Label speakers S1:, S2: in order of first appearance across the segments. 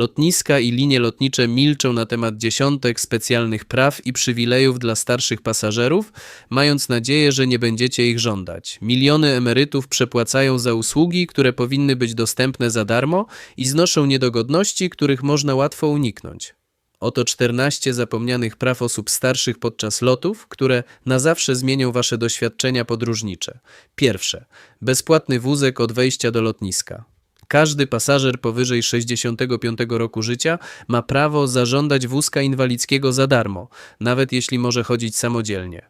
S1: Lotniska i linie lotnicze milczą na temat dziesiątek specjalnych praw i przywilejów dla starszych pasażerów, mając nadzieję, że nie będziecie ich żądać. Miliony emerytów przepłacają za usługi, które powinny być dostępne za darmo i znoszą niedogodności, których można łatwo uniknąć. Oto 14 zapomnianych praw osób starszych podczas lotów, które na zawsze zmienią wasze doświadczenia podróżnicze. Pierwsze. Bezpłatny wózek od wejścia do lotniska. Każdy pasażer powyżej 65 roku życia ma prawo zażądać wózka inwalidzkiego za darmo, nawet jeśli może chodzić samodzielnie.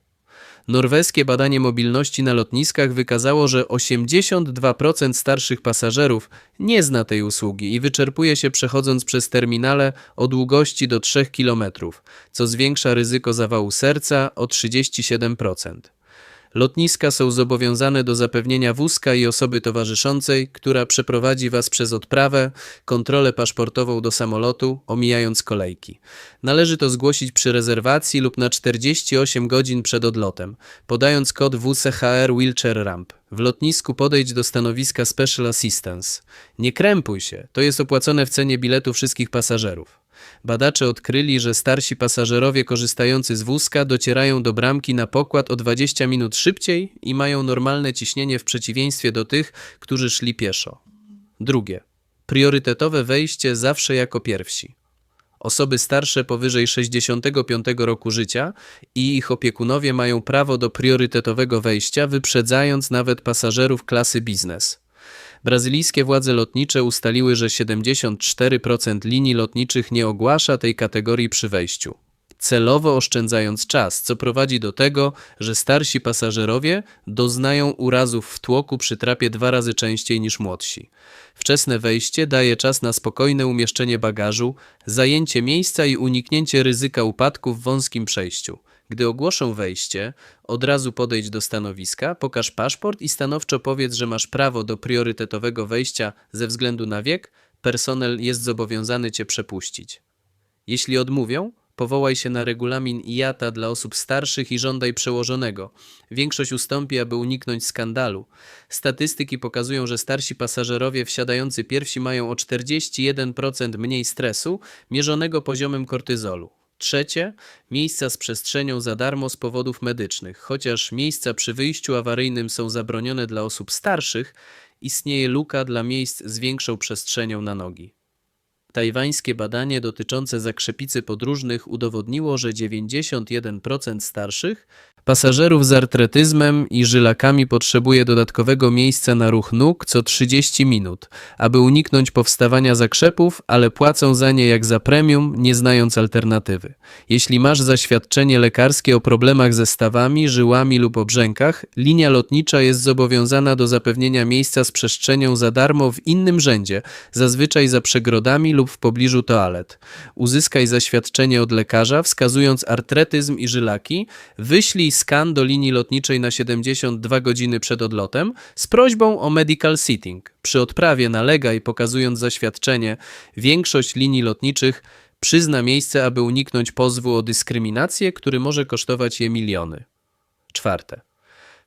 S1: Norweskie badanie mobilności na lotniskach wykazało, że 82% starszych pasażerów nie zna tej usługi i wyczerpuje się przechodząc przez terminale o długości do 3 km, co zwiększa ryzyko zawału serca o 37%. Lotniska są zobowiązane do zapewnienia wózka i osoby towarzyszącej, która przeprowadzi Was przez odprawę, kontrolę paszportową do samolotu, omijając kolejki. Należy to zgłosić przy rezerwacji lub na 48 godzin przed odlotem, podając kod WCHR Wheelchair Ramp. W lotnisku podejdź do stanowiska Special Assistance. Nie krępuj się, to jest opłacone w cenie biletu wszystkich pasażerów. Badacze odkryli, że starsi pasażerowie korzystający z wózka docierają do bramki na pokład o 20 minut szybciej i mają normalne ciśnienie w przeciwieństwie do tych, którzy szli pieszo. Drugie. Priorytetowe wejście zawsze jako pierwsi. Osoby starsze powyżej 65 roku życia i ich opiekunowie mają prawo do priorytetowego wejścia, wyprzedzając nawet pasażerów klasy biznes. Brazylijskie władze lotnicze ustaliły, że 74% linii lotniczych nie ogłasza tej kategorii przy wejściu. Celowo oszczędzając czas, co prowadzi do tego, że starsi pasażerowie doznają urazów w tłoku przy trapie dwa razy częściej niż młodsi. Wczesne wejście daje czas na spokojne umieszczenie bagażu, zajęcie miejsca i uniknięcie ryzyka upadku w wąskim przejściu. Gdy ogłoszą wejście, od razu podejdź do stanowiska, pokaż paszport i stanowczo powiedz, że masz prawo do priorytetowego wejścia ze względu na wiek, personel jest zobowiązany cię przepuścić. Jeśli odmówią, powołaj się na regulamin IATA dla osób starszych i żądaj przełożonego. Większość ustąpi, aby uniknąć skandalu. Statystyki pokazują, że starsi pasażerowie wsiadający pierwsi mają o 41% mniej stresu, mierzonego poziomem kortyzolu. Trzecie, miejsca z przestrzenią za darmo z powodów medycznych. Chociaż miejsca przy wyjściu awaryjnym są zabronione dla osób starszych, istnieje luka dla miejsc z większą przestrzenią na nogi. Tajwańskie badanie dotyczące zakrzepicy podróżnych udowodniło, że 91% starszych pasażerów z artretyzmem i żylakami potrzebuje dodatkowego miejsca na ruch nóg co 30 minut, aby uniknąć powstawania zakrzepów, ale płacą za nie jak za premium, nie znając alternatywy. Jeśli masz zaświadczenie lekarskie o problemach ze stawami, żyłami lub obrzękach, linia lotnicza jest zobowiązana do zapewnienia miejsca z przestrzenią za darmo w innym rzędzie, zazwyczaj za przegrodami lub w pobliżu toalet. Uzyskaj zaświadczenie od lekarza, wskazując artretyzm i żylaki, wyślij skan do linii lotniczej na 72 godziny przed odlotem z prośbą o medical sitting. Przy odprawie nalegaj, pokazując zaświadczenie. Większość linii lotniczych przyzna miejsce, aby uniknąć pozwu o dyskryminację, który może kosztować je miliony. Czwarte.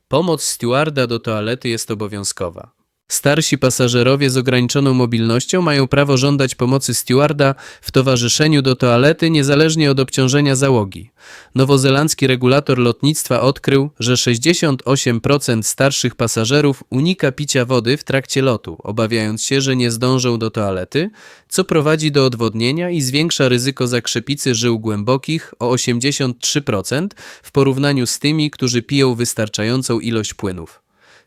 S1: Pomoc stewarda do toalety jest obowiązkowa. Starsi pasażerowie z ograniczoną mobilnością mają prawo żądać pomocy stewarda w towarzyszeniu do toalety niezależnie od obciążenia załogi. Nowozelandzki regulator lotnictwa odkrył, że 68% starszych pasażerów unika picia wody w trakcie lotu, obawiając się, że nie zdążą do toalety, co prowadzi do odwodnienia i zwiększa ryzyko zakrzepicy żył głębokich o 83% w porównaniu z tymi, którzy piją wystarczającą ilość płynów.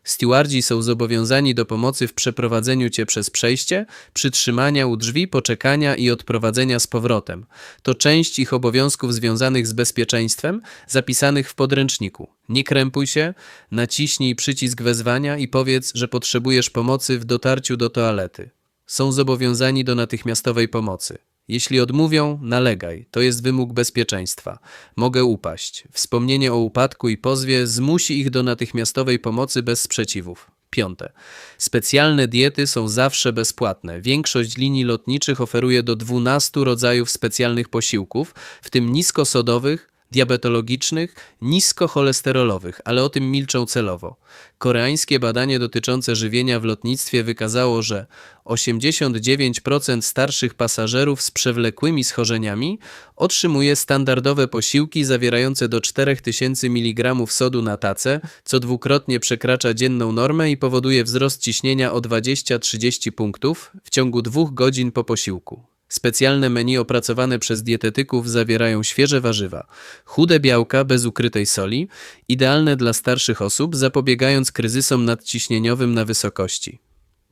S1: Stewardzi są zobowiązani do pomocy w przeprowadzeniu cię przez przejście, przytrzymania u drzwi, poczekania i odprowadzenia z powrotem. To część ich obowiązków związanych z bezpieczeństwem, zapisanych w podręczniku. Nie krępuj się, naciśnij przycisk wezwania i powiedz, że potrzebujesz pomocy w dotarciu do toalety. Są zobowiązani do natychmiastowej pomocy. Jeśli odmówią, nalegaj. To jest wymóg bezpieczeństwa. Mogę upaść. Wspomnienie o upadku i pozwie zmusi ich do natychmiastowej pomocy bez sprzeciwów. Piąte. Specjalne diety są zawsze bezpłatne. Większość linii lotniczych oferuje do 12 rodzajów specjalnych posiłków, w tym niskosodowych, diabetologicznych, niskocholesterolowych, ale o tym milczą celowo. Koreańskie badanie dotyczące żywienia w lotnictwie wykazało, że 89% starszych pasażerów z przewlekłymi schorzeniami otrzymuje standardowe posiłki zawierające do 4000 mg sodu na tacę, co dwukrotnie przekracza dzienną normę i powoduje wzrost ciśnienia o 20-30 punktów w ciągu dwóch godzin po posiłku. Specjalne menu opracowane przez dietetyków zawierają świeże warzywa, chude białka bez ukrytej soli, idealne dla starszych osób, zapobiegając kryzysom nadciśnieniowym na wysokości.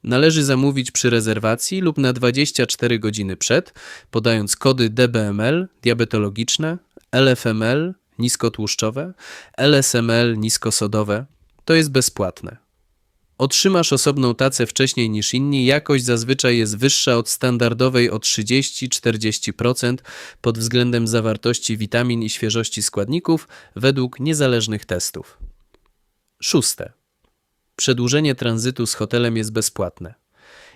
S1: Należy zamówić przy rezerwacji lub na 24 godziny przed, podając kody DBML diabetologiczne, LFML niskotłuszczowe, LSML niskosodowe. To jest bezpłatne. Otrzymasz osobną tacę wcześniej niż inni, jakość zazwyczaj jest wyższa od standardowej o 30-40% pod względem zawartości witamin i świeżości składników według niezależnych testów. Szóste. Przedłużenie tranzytu z hotelem jest bezpłatne.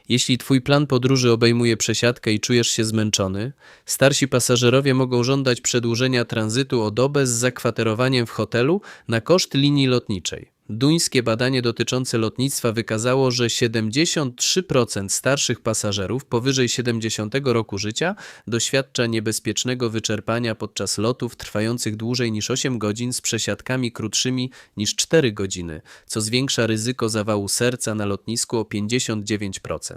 S1: Jeśli Twój plan podróży obejmuje przesiadkę i czujesz się zmęczony, starsi pasażerowie mogą żądać przedłużenia tranzytu o dobę z zakwaterowaniem w hotelu na koszt linii lotniczej. Duńskie badanie dotyczące lotnictwa wykazało, że 73% starszych pasażerów powyżej 70 roku życia doświadcza niebezpiecznego wyczerpania podczas lotów trwających dłużej niż 8 godzin z przesiadkami krótszymi niż 4 godziny, co zwiększa ryzyko zawału serca na lotnisku o 59%.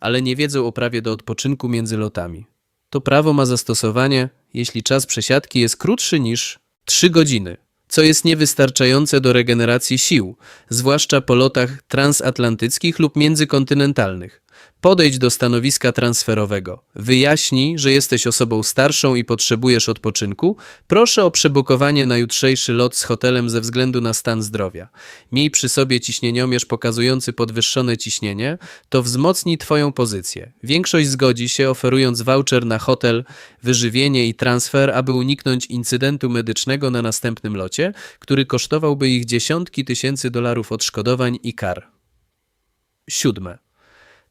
S1: Ale nie wiedzą o prawie do odpoczynku między lotami. To prawo ma zastosowanie, jeśli czas przesiadki jest krótszy niż 3 godziny co jest niewystarczające do regeneracji sił, zwłaszcza po lotach transatlantyckich lub międzykontynentalnych. Podejdź do stanowiska transferowego. Wyjaśnij, że jesteś osobą starszą i potrzebujesz odpoczynku. Proszę o przebukowanie na jutrzejszy lot z hotelem ze względu na stan zdrowia. Miej przy sobie ciśnieniomierz pokazujący podwyższone ciśnienie. To wzmocni Twoją pozycję. Większość zgodzi się, oferując voucher na hotel, wyżywienie i transfer, aby uniknąć incydentu medycznego na następnym locie, który kosztowałby ich dziesiątki tysięcy dolarów odszkodowań i kar. Siódme.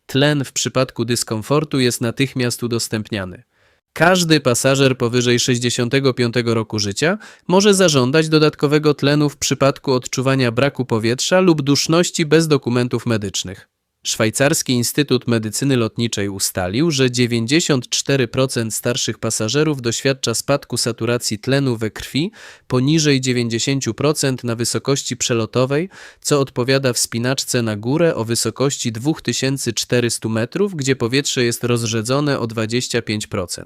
S1: Tlen w przypadku dyskomfortu jest natychmiast udostępniany. Każdy pasażer powyżej 65 roku życia może zażądać dodatkowego tlenu w przypadku odczuwania braku powietrza lub duszności bez dokumentów medycznych. Szwajcarski Instytut Medycyny Lotniczej ustalił, że 94% starszych pasażerów doświadcza spadku saturacji tlenu we krwi poniżej 90% na wysokości przelotowej, co odpowiada wspinaczce na górę o wysokości 2400 metrów, gdzie powietrze jest rozrzedzone o 25%.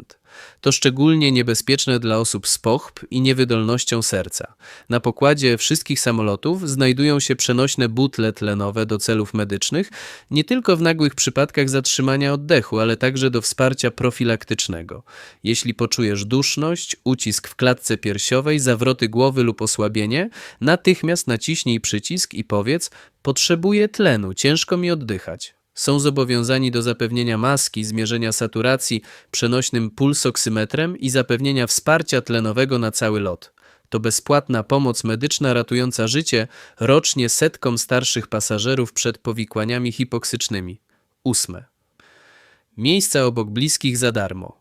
S1: To szczególnie niebezpieczne dla osób z pochb i niewydolnością serca. Na pokładzie wszystkich samolotów znajdują się przenośne butle tlenowe do celów medycznych, nie tylko w nagłych przypadkach zatrzymania oddechu, ale także do wsparcia profilaktycznego. Jeśli poczujesz duszność, ucisk w klatce piersiowej, zawroty głowy lub osłabienie, natychmiast naciśnij przycisk i powiedz: Potrzebuję tlenu, ciężko mi oddychać są zobowiązani do zapewnienia maski, zmierzenia saturacji przenośnym pulsoksymetrem i zapewnienia wsparcia tlenowego na cały lot. To bezpłatna pomoc medyczna ratująca życie rocznie setkom starszych pasażerów przed powikłaniami hipoksycznymi. Ósme. Miejsca obok bliskich za darmo.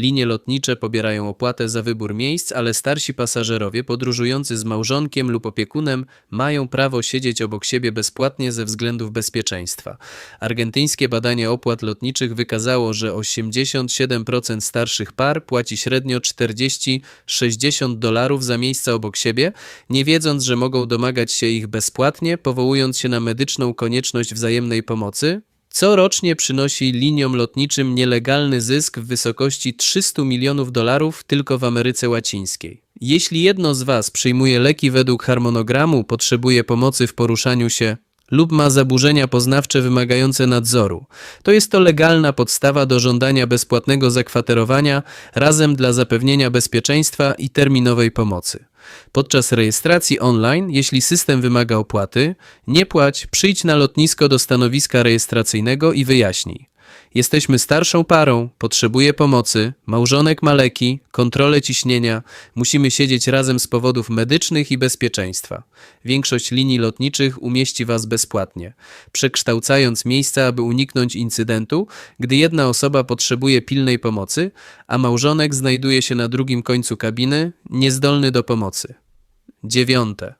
S1: Linie lotnicze pobierają opłatę za wybór miejsc, ale starsi pasażerowie podróżujący z małżonkiem lub opiekunem mają prawo siedzieć obok siebie bezpłatnie ze względów bezpieczeństwa. Argentyńskie badanie opłat lotniczych wykazało, że 87% starszych par płaci średnio 40-60 dolarów za miejsca obok siebie, nie wiedząc, że mogą domagać się ich bezpłatnie, powołując się na medyczną konieczność wzajemnej pomocy, Corocznie przynosi liniom lotniczym nielegalny zysk w wysokości 300 milionów dolarów tylko w Ameryce Łacińskiej. Jeśli jedno z Was przyjmuje leki według harmonogramu, potrzebuje pomocy w poruszaniu się lub ma zaburzenia poznawcze wymagające nadzoru, to jest to legalna podstawa do żądania bezpłatnego zakwaterowania razem dla zapewnienia bezpieczeństwa i terminowej pomocy. Podczas rejestracji online, jeśli system wymaga opłaty, nie płać, przyjdź na lotnisko do stanowiska rejestracyjnego i wyjaśnij. Jesteśmy starszą parą, potrzebuję pomocy, małżonek ma leki, kontrolę ciśnienia, musimy siedzieć razem z powodów medycznych i bezpieczeństwa. Większość linii lotniczych umieści Was bezpłatnie, przekształcając miejsca, aby uniknąć incydentu, gdy jedna osoba potrzebuje pilnej pomocy, a małżonek znajduje się na drugim końcu kabiny, niezdolny do pomocy. Dziewiąte.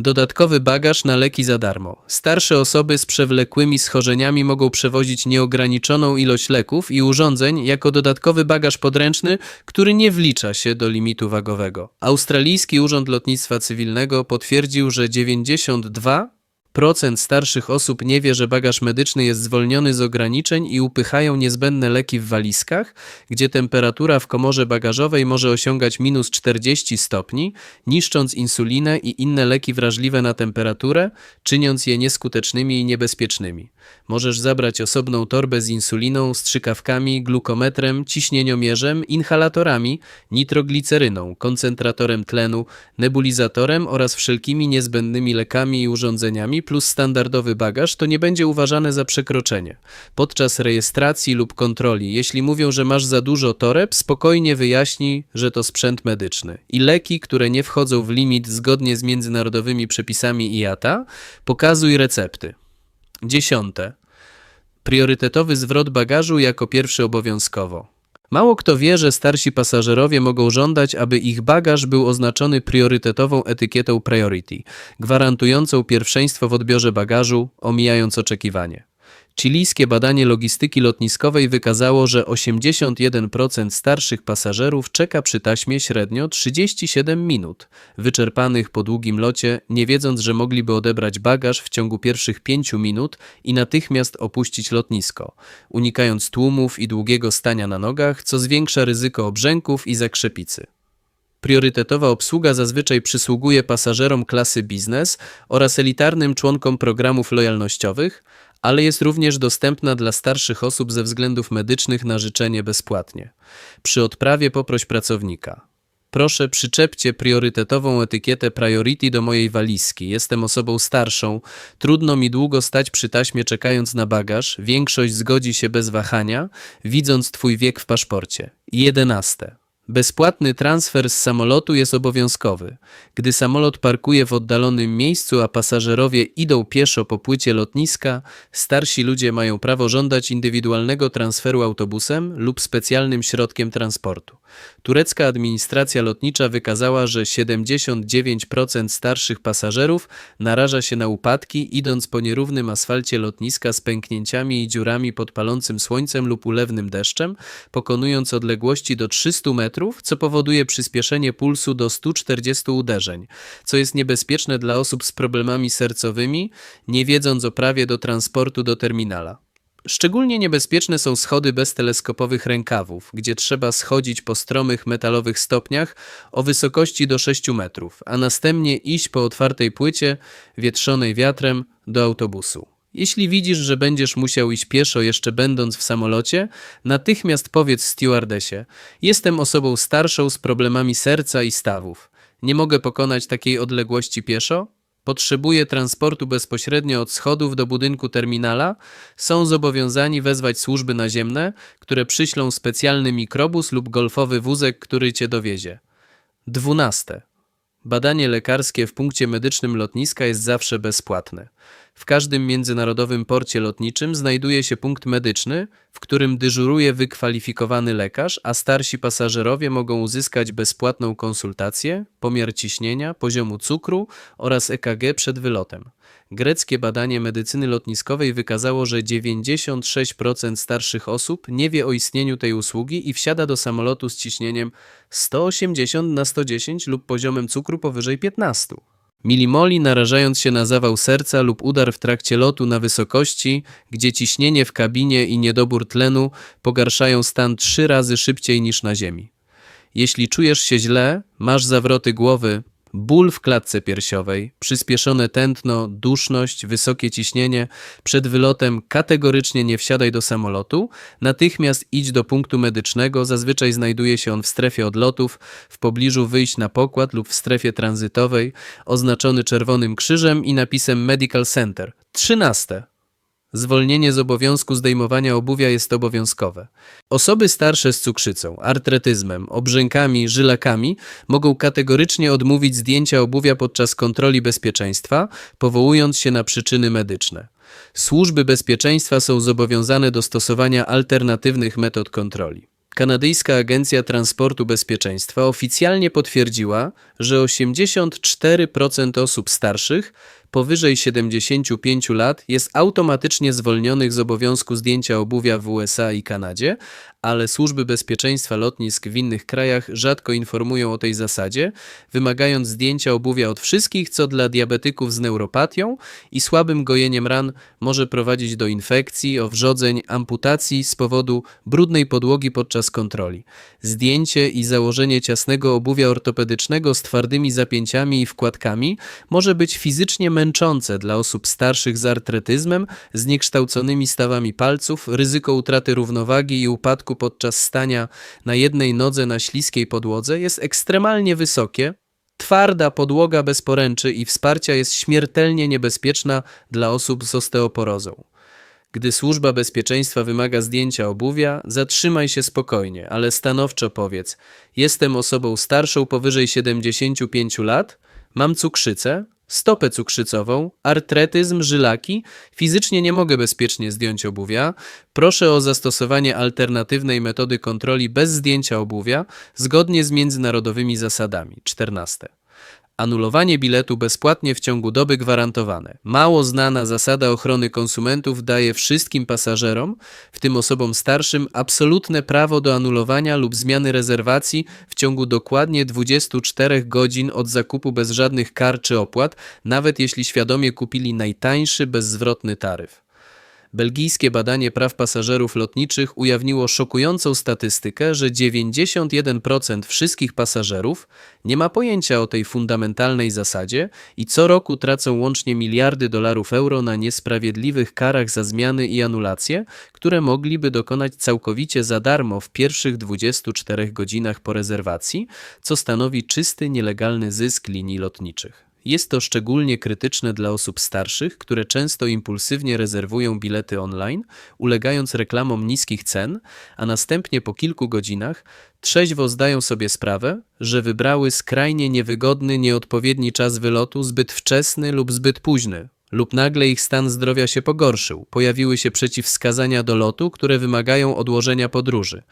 S1: Dodatkowy bagaż na leki za darmo. Starsze osoby z przewlekłymi schorzeniami mogą przewozić nieograniczoną ilość leków i urządzeń jako dodatkowy bagaż podręczny, który nie wlicza się do limitu wagowego. Australijski Urząd Lotnictwa Cywilnego potwierdził, że 92 Procent starszych osób nie wie, że bagaż medyczny jest zwolniony z ograniczeń i upychają niezbędne leki w walizkach, gdzie temperatura w komorze bagażowej może osiągać minus 40 stopni, niszcząc insulinę i inne leki wrażliwe na temperaturę, czyniąc je nieskutecznymi i niebezpiecznymi. Możesz zabrać osobną torbę z insuliną, strzykawkami, glukometrem, ciśnieniomierzem, inhalatorami, nitrogliceryną, koncentratorem tlenu, nebulizatorem oraz wszelkimi niezbędnymi lekami i urządzeniami plus standardowy bagaż, to nie będzie uważane za przekroczenie. Podczas rejestracji lub kontroli, jeśli mówią, że masz za dużo toreb, spokojnie wyjaśnij, że to sprzęt medyczny. I leki, które nie wchodzą w limit zgodnie z międzynarodowymi przepisami IATA, pokazuj recepty. Dziesiąte. Priorytetowy zwrot bagażu jako pierwszy obowiązkowo. Mało kto wie, że starsi pasażerowie mogą żądać, aby ich bagaż był oznaczony priorytetową etykietą Priority, gwarantującą pierwszeństwo w odbiorze bagażu, omijając oczekiwanie. Chilijskie badanie logistyki lotniskowej wykazało, że 81% starszych pasażerów czeka przy taśmie średnio 37 minut, wyczerpanych po długim locie, nie wiedząc, że mogliby odebrać bagaż w ciągu pierwszych 5 minut i natychmiast opuścić lotnisko, unikając tłumów i długiego stania na nogach, co zwiększa ryzyko obrzęków i zakrzepicy. Priorytetowa obsługa zazwyczaj przysługuje pasażerom klasy biznes oraz elitarnym członkom programów lojalnościowych, ale jest również dostępna dla starszych osób ze względów medycznych na życzenie bezpłatnie. Przy odprawie poproś pracownika. Proszę, przyczepcie priorytetową etykietę Priority do mojej walizki. Jestem osobą starszą. Trudno mi długo stać przy taśmie czekając na bagaż. Większość zgodzi się bez wahania, widząc Twój wiek w paszporcie. 11. Bezpłatny transfer z samolotu jest obowiązkowy. Gdy samolot parkuje w oddalonym miejscu, a pasażerowie idą pieszo po płycie lotniska, starsi ludzie mają prawo żądać indywidualnego transferu autobusem lub specjalnym środkiem transportu. Turecka administracja lotnicza wykazała, że 79% starszych pasażerów naraża się na upadki, idąc po nierównym asfalcie lotniska z pęknięciami i dziurami pod palącym słońcem lub ulewnym deszczem, pokonując odległości do 300 metrów, co powoduje przyspieszenie pulsu do 140 uderzeń, co jest niebezpieczne dla osób z problemami sercowymi, nie wiedząc o prawie do transportu do terminala. Szczególnie niebezpieczne są schody bez teleskopowych rękawów, gdzie trzeba schodzić po stromych metalowych stopniach o wysokości do 6 metrów, a następnie iść po otwartej płycie, wietrzonej wiatrem, do autobusu. Jeśli widzisz, że będziesz musiał iść pieszo jeszcze będąc w samolocie, natychmiast powiedz stewardessie: Jestem osobą starszą z problemami serca i stawów. Nie mogę pokonać takiej odległości pieszo? Potrzebuje transportu bezpośrednio od schodów do budynku terminala, są zobowiązani wezwać służby naziemne, które przyślą specjalny mikrobus lub golfowy wózek, który cię dowiezie. 12. Badanie lekarskie w punkcie medycznym lotniska jest zawsze bezpłatne. W każdym międzynarodowym porcie lotniczym znajduje się punkt medyczny, w którym dyżuruje wykwalifikowany lekarz, a starsi pasażerowie mogą uzyskać bezpłatną konsultację, pomiar ciśnienia, poziomu cukru oraz EKG przed wylotem. Greckie badanie medycyny lotniskowej wykazało, że 96% starszych osób nie wie o istnieniu tej usługi i wsiada do samolotu z ciśnieniem 180 na 110 lub poziomem cukru powyżej 15. Milimoli narażając się na zawał serca lub udar w trakcie lotu na wysokości, gdzie ciśnienie w kabinie i niedobór tlenu pogarszają stan trzy razy szybciej niż na ziemi. Jeśli czujesz się źle, masz zawroty głowy, ból w klatce piersiowej, przyspieszone tętno, duszność, wysokie ciśnienie, przed wylotem kategorycznie nie wsiadaj do samolotu, natychmiast idź do punktu medycznego, zazwyczaj znajduje się on w strefie odlotów, w pobliżu wyjść na pokład lub w strefie tranzytowej, oznaczony czerwonym krzyżem i napisem Medical Center. 13. Zwolnienie z obowiązku zdejmowania obuwia jest obowiązkowe. Osoby starsze z cukrzycą, artretyzmem, obrzękami, żylakami mogą kategorycznie odmówić zdjęcia obuwia podczas kontroli bezpieczeństwa, powołując się na przyczyny medyczne. Służby bezpieczeństwa są zobowiązane do stosowania alternatywnych metod kontroli. Kanadyjska Agencja Transportu Bezpieczeństwa oficjalnie potwierdziła, że 84% osób starszych powyżej 75 lat jest automatycznie zwolnionych z obowiązku zdjęcia obuwia w USA i Kanadzie, ale służby bezpieczeństwa lotnisk w innych krajach rzadko informują o tej zasadzie, wymagając zdjęcia obuwia od wszystkich, co dla diabetyków z neuropatią i słabym gojeniem ran może prowadzić do infekcji, owrzodzeń, amputacji z powodu brudnej podłogi podczas kontroli. Zdjęcie i założenie ciasnego obuwia ortopedycznego z twardymi zapięciami i wkładkami może być fizycznie męczące dla osób starszych z artretyzmem, zniekształconymi stawami palców, ryzyko utraty równowagi i upadku podczas stania na jednej nodze na śliskiej podłodze jest ekstremalnie wysokie. Twarda podłoga bez poręczy i wsparcia jest śmiertelnie niebezpieczna dla osób z osteoporozą. Gdy służba bezpieczeństwa wymaga zdjęcia obuwia, zatrzymaj się spokojnie, ale stanowczo powiedz: Jestem osobą starszą powyżej 75 lat, mam cukrzycę, stopę cukrzycową, artretyzm, żylaki, fizycznie nie mogę bezpiecznie zdjąć obuwia. Proszę o zastosowanie alternatywnej metody kontroli bez zdjęcia obuwia, zgodnie z międzynarodowymi zasadami. 14. Anulowanie biletu bezpłatnie w ciągu doby gwarantowane. Mało znana zasada ochrony konsumentów daje wszystkim pasażerom, w tym osobom starszym, absolutne prawo do anulowania lub zmiany rezerwacji w ciągu dokładnie 24 godzin od zakupu bez żadnych kar czy opłat, nawet jeśli świadomie kupili najtańszy, bezzwrotny taryf. Belgijskie badanie praw pasażerów lotniczych ujawniło szokującą statystykę, że 91% wszystkich pasażerów nie ma pojęcia o tej fundamentalnej zasadzie i co roku tracą łącznie miliardy dolarów euro na niesprawiedliwych karach za zmiany i anulacje, które mogliby dokonać całkowicie za darmo w pierwszych 24 godzinach po rezerwacji, co stanowi czysty nielegalny zysk linii lotniczych. Jest to szczególnie krytyczne dla osób starszych, które często impulsywnie rezerwują bilety online, ulegając reklamom niskich cen, a następnie po kilku godzinach trzeźwo zdają sobie sprawę, że wybrały skrajnie niewygodny, nieodpowiedni czas wylotu, zbyt wczesny lub zbyt późny, lub nagle ich stan zdrowia się pogorszył, pojawiły się przeciwwskazania do lotu, które wymagają odłożenia podróży.